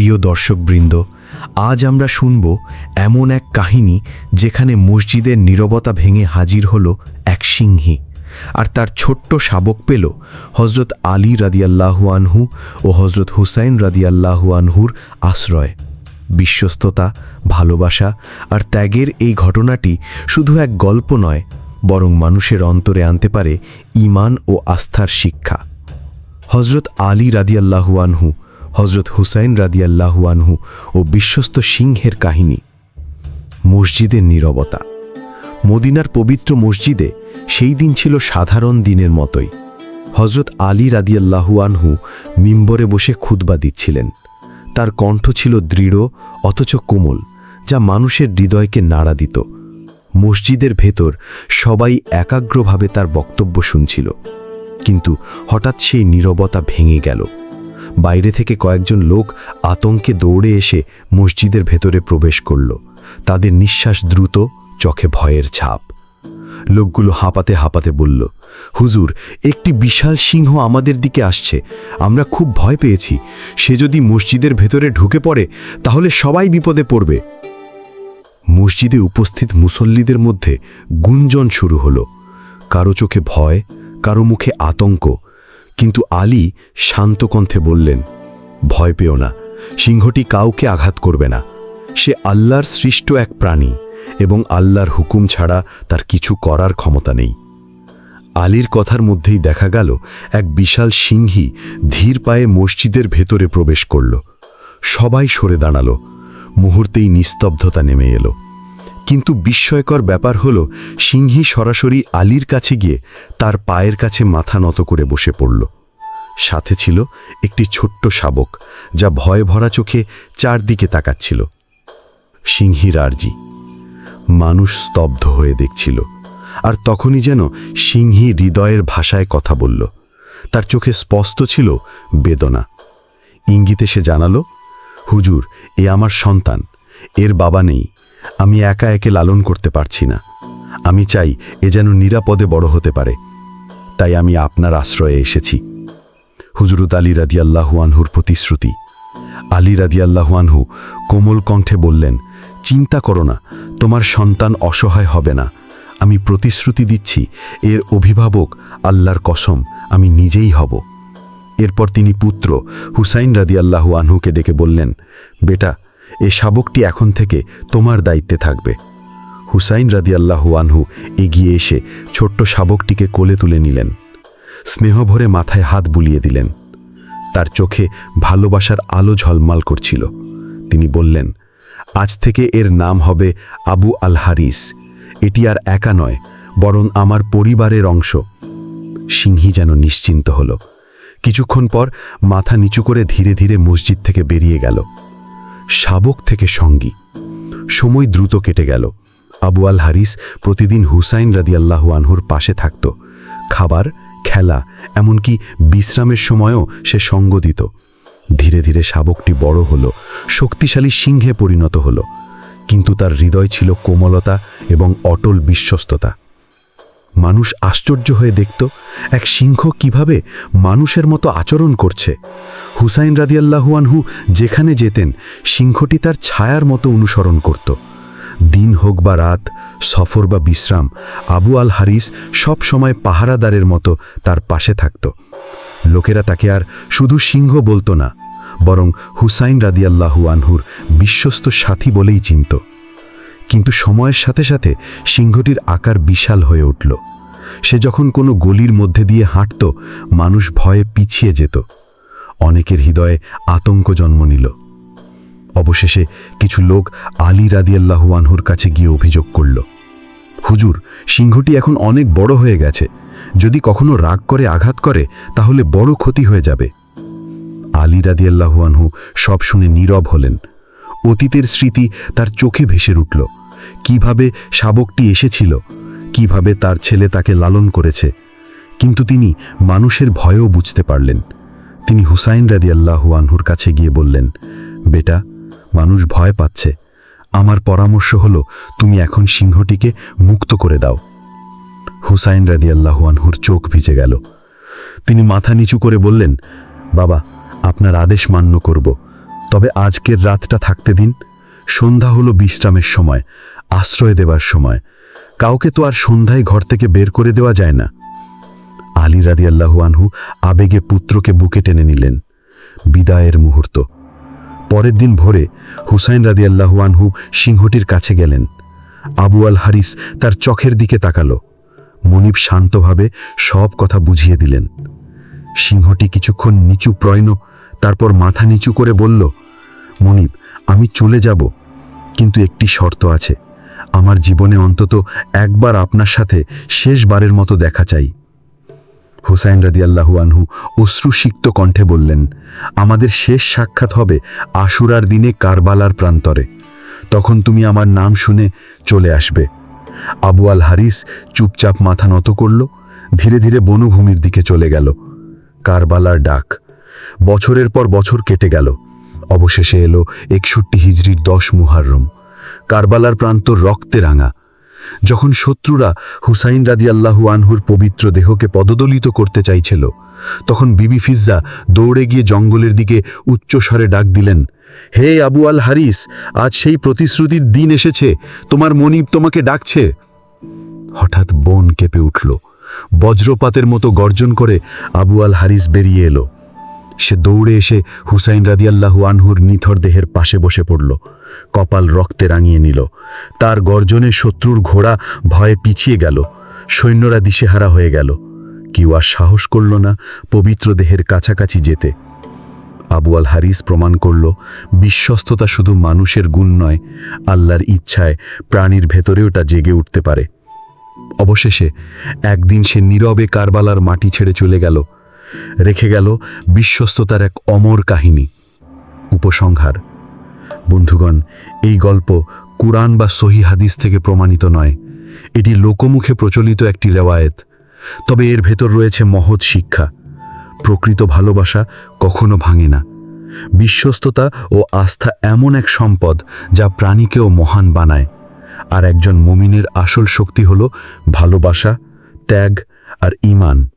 প্রিয় দর্শকবৃন্দ, আজ আমরা শুনব এমন এক কাহিনী যেখানে মসজিদের নীরবতা ভেঙে হাজির হল এক সিংহী। আর তার ছোট্ট শাবক পেল হজরত আলী রাদিয়াল্লাহু আনহু ও হজরত হুসাইন রাদিয়াল্লাহু আনহুর আশ্রয়। বিশ্বস্ততা, ভালোবাসা আর ত্যাগের এই ঘটনাটি শুধু এক গল্প নয়, বরং মানুষের অন্তরে আনতে পারে ঈমান ও আস্থার শিক্ষা। হজরত আলী রাদিয়াল্লাহু আনহু হজরত হুসাইন রাদিয়াল্লাহু আনহু ও বিশ্বস্ত সিংহের কাহিনী। মসজিদের নীরবতা। মদিনার পবিত্র মসজিদে সেই দিন ছিল সাধারণ দিনের মতোই। হজরত আলী রাদিয়াল্লাহু আনহু মিম্বরে বসে খুতবা দিচ্ছিলেন। তার কণ্ঠ ছিল দৃঢ়, অথচ কোমল, যা মানুষের হৃদয়কে নাড়া দিত। মসজিদের ভেতর সবাই একাগ্রভাবে তার বক্তব্য শুনছিল। কিন্তু হঠাৎ সেই নীরবতা ভেঙে গেল। বাইরে থেকে কয়েকজন লোক আতঙ্কে দৌড়ে এসে মসজিদের ভেতরে প্রবেশ করল। তাদের নিঃশ্বাস দ্রুত, চোখে ভয়ের ছাপ। লোকগুলো হাঁপাতে হাঁপাতে বলল, হুজুর, একটি বিশাল সিংহ আমাদের দিকে আসছে। আমরা খুব ভয় পেয়েছি। সে যদি মসজিদের ভেতরে ঢুকে পড়ে, তাহলে সবাই বিপদে পড়বে। মসজিদে উপস্থিত মুসল্লিদের মধ্যে গুঞ্জন শুরু হলো। কারও চোখে ভয়, কারও মুখে আতঙ্ক কিন্তু আলী শান্ত কণ্ঠে বললেন, ভয় পেও না, সিংহটি কাউকে আঘাত করবে না। সে আল্লাহর সৃষ্ট এক প্রাণী এবং আল্লাহর হুকুম ছাড়া তার কিছু করার ক্ষমতা নেই। আলীর কথার মধ্যেই দেখা গেল, এক বিশাল সিংহী ধীর পায়ে মসজিদের ভেতরে প্রবেশ করল। সবাই সরে দাঁড়াল। মুহূর্তেই নিস্তব্ধতা নেমে এলো। কিন্তু বিস্ময়কর ব্যাপার হল, সিংহী সরাসরি আলীর কাছে গিয়ে তার পায়ের কাছে মাথা নত করে বসে পড়ল। সাথে ছিল একটি ছোট্ট শাবক, যা ভয় ভরা চোখে চারদিকে তাকাচ্ছিল। সিংহীর আরজি। মানুষ স্তব্ধ হয়ে দেখছিল, আর তখনই যেন সিংহী হৃদয়ের ভাষায় কথা বলল। তার চোখে স্পষ্ট ছিল বেদনা। ইঙ্গিতে সে জানালো, হুজুর, এ আমার সন্তান, এর বাবা নেই। আমি একা একে লালন করতে পারছি না। আমি চাই এ যেন নিরাপদে বড় হতে পারে। তাই আমি আপনার আশ্রয়ে এসেছি। হুজরত আলী রাদিয়াল্লাহু আনহুর প্রতিশ্রুতি। আলী রাদিয়াল্লাহু আনহু কোমল কণ্ঠে বললেন, চিন্তা করো না, তোমার সন্তান অসহায় হবে না। আমি প্রতিশ্রুতি দিচ্ছি, এর অভিভাবক আল্লাহর কসম, আমি নিজেই হব। এরপর তিনি পুত্র হুসাইন রাদিয়াল্লাহু আনহুকে ডেকে বললেন, বেটা এ শাবকটি এখন থেকে তোমার দায়িত্বে থাকবে। হুসাইন রাদিয়াল্লাহু আনহু এগিয়ে এসে ছোট্ট শাবকটিকে কোলে তুলে নিলেন। স্নেহভরে মাথায় হাত বুলিয়ে দিলেন। তার চোখে ভালোবাসার আলো ঝলমাল করছিল। তিনি বললেন, আজ থেকে এর নাম হবে আবু আল হারিস এটি আর একা নয়, বরং আমার পরিবারের অংশ। সিংহী যেন নিশ্চিন্ত হল। কিছুক্ষণ পর মাথা নিচু করে ধীরে ধীরে মসজিদ থেকে বেরিয়ে গেল। শাবক থেকে সঙ্গী। সময় দ্রুত কেটে গেল। আবু আল হারিস প্রতিদিন হুসাইন রাদিয়াল্লাহু আনহুর পাশে থাকত। খাবার, খেলা, এমনকি বিশ্রামের সময়ও সে সঙ্গ দিত। ধীরে ধীরে শাবকটি বড় হলো, শক্তিশালী সিংহে পরিণত হলো। কিন্তু তার হৃদয় ছিল কোমলতা এবং অটল বিশ্বস্ততা। মানুষ আশ্চর্য হয়ে দেখত, এক সিংহ কীভাবে মানুষের মতো আচরণ করছে। হুসাইন রাদিয়াল্লাহুয়ানহু যেখানে যেতেন, সিংহটি তার ছায়ার মতো অনুসরণ করত। দিন হোক বা রাত, সফর বা বিশ্রাম, আবু আল হারিস সব সময় পাহারাদারের মতো তার পাশে থাকত। লোকেরা তাকে আর শুধু সিংহ বলতো না, বরং হুসাইন রাদিয়াল্লাহু আনহুর বিশ্বস্ত সাথী বলেই চিনত। কিন্তু সময়ের সাথে সাথে সিংহটির আকার বিশাল হয়ে উঠল। সে যখন কোনো গলির মধ্যে দিয়ে হাঁটত, মানুষ ভয়ে পিছিয়ে যেত। অনেকের হৃদয়ে আতঙ্ক জন্ম নিল। অবশেষে কিছু লোক আলী রাদিয়াল্লাহু আনহুর কাছে গিয়ে অভিযোগ করল, হুজুর, সিংহটি এখন অনেক বড় হয়ে গেছে। যদি কখনো রাগ করে, আঘাত করে, তাহলে বড় ক্ষতি হয়ে যাবে। আলী রাদিয়াল্লাহু আনহু সব শুনে নীরব হলেন। অতীতের স্মৃতি তার চোখে ভেসে উঠল। কীভাবে শাবকটি এসেছিল, কীভাবে তার ছেলে তাকে লালন করেছে, কিন্তু তিনি মানুষের ভয়ও বুঝতে পারলেন। তিনি হুসাইন রাদি রাদিয়াল্লাহু আনহুর কাছে গিয়ে বললেন, বেটা, মানুষ ভয় পাচ্ছে। আমার পরামর্শ হলো, তুমি এখন সিংহটিকে মুক্ত করে দাও। হুসাইন রাদি রাদিয়াল্লাহু আনহুর চোখ ভিজে গেল। তিনি মাথা নিচু করে বললেন, বাবা, আপনার আদেশ মান্য করব। তবে আজকের রাতটা থাকতে দিন। সন্ধ্যা হলো বিশ্রামের সময়, আশ্রয় দেবার সময়। কাউকে তো আর সন্ধ্যায় ঘর থেকে বের করে দেওয়া যায় না। আলী রাদি আনহু আবেগে পুত্রকে বুকে টেনে নিলেন। বিদায়ের মুহূর্ত। পরের দিন ভোরে হুসাইন রাদি আনহু সিংহটির কাছে গেলেন। আবু আল হারিস তার চোখের দিকে তাকালো। মনিব শান্তভাবে সব কথা বুঝিয়ে দিলেন। সিংহটি কিছুক্ষণ নিচু প্রয়ণ তারপর মাথা নিচু করে বলল, মনিব, আমি চলে যাব, কিন্তু একটি শর্ত আছে। আমার জীবনে অন্তত একবার আপনার সাথে শেষবারের মতো দেখা চাই। হুসাইন রাদি আল্লাহু আনহু অশ্রুসিক্ত কণ্ঠে বললেন, আমাদের শেষ সাক্ষাৎ হবে আশুরার দিনে কারবালার প্রান্তরে। তখন তুমি আমার নাম শুনে চলে আসবে। আবু আল হারিস চুপচাপ মাথা নত করল, ধীরে ধীরে বনভূমির দিকে চলে গেল। কারবালার ডাক বছরের পর বছর কেটে গেল। অবশেষে এলো একষট্টি হিজড়ির দশ মুহাররম। কারবালার প্রান্ত রক্তে রাঙা। যখন শত্রুরা হুসাইন রাদি আল্লাহু আনহুর পবিত্র দেহকে পদদলিত করতে চাইছিল, তখন বিবি ফিজ্জা দৌড়ে গিয়ে জঙ্গলের দিকে উচ্চস্বরে ডাক দিলেন, হে আবু আল হারিস, আজ সেই প্রতিশ্রুতির দিন এসেছে, তোমার মনিব তোমাকে ডাকছে। হঠাৎ বন কেঁপে উঠল, বজ্রপাতের মতো গর্জন করে আবু আল হারিস বেরিয়ে এলো। সে দৌড়ে এসে হুসাইন রাদিয়াল্লাহু আনহুর নিথর দেহের পাশে বসে পড়ল। কপাল রক্তে রাঙিয়ে নিল। তার গর্জনে শত্রুর ঘোড়া ভয়ে পিছিয়ে গেল। সৈন্যরা দিশেহারা হয়ে গেল। কেউ আর সাহস করল না পবিত্র দেহের কাছাকাছি যেতে। আবু আল হারিস প্রমাণ করল, বিশ্বস্ততা শুধু মানুষের গুণ নয়, আল্লাহর ইচ্ছায় প্রাণীর ভেতরেও তা জেগে উঠতে পারে। অবশেষে একদিন সে নীরবে কারবালার মাটি ছেড়ে চলে গেল। রেখে গেল বিশ্বস্ততার এক অমর কাহিনী, উপসংহার। বন্ধুগণ, এই গল্প কুরআন বা সহি হাদিস থেকে প্রমাণিত নয়। এটি লোকমুখে প্রচলিত একটি রেওয়ায়েত। তবে এর ভেতর রয়েছে মহৎ শিক্ষা। প্রকৃত ভালোবাসা কখনো ভাঙে না। বিশ্বস্ততা ও আস্থা এমন এক সম্পদ যা প্রাণীকেও মহান বানায়। আর একজন মুমিনের আসল শক্তি হল ভালোবাসা, ত্যাগ আর ঈমান।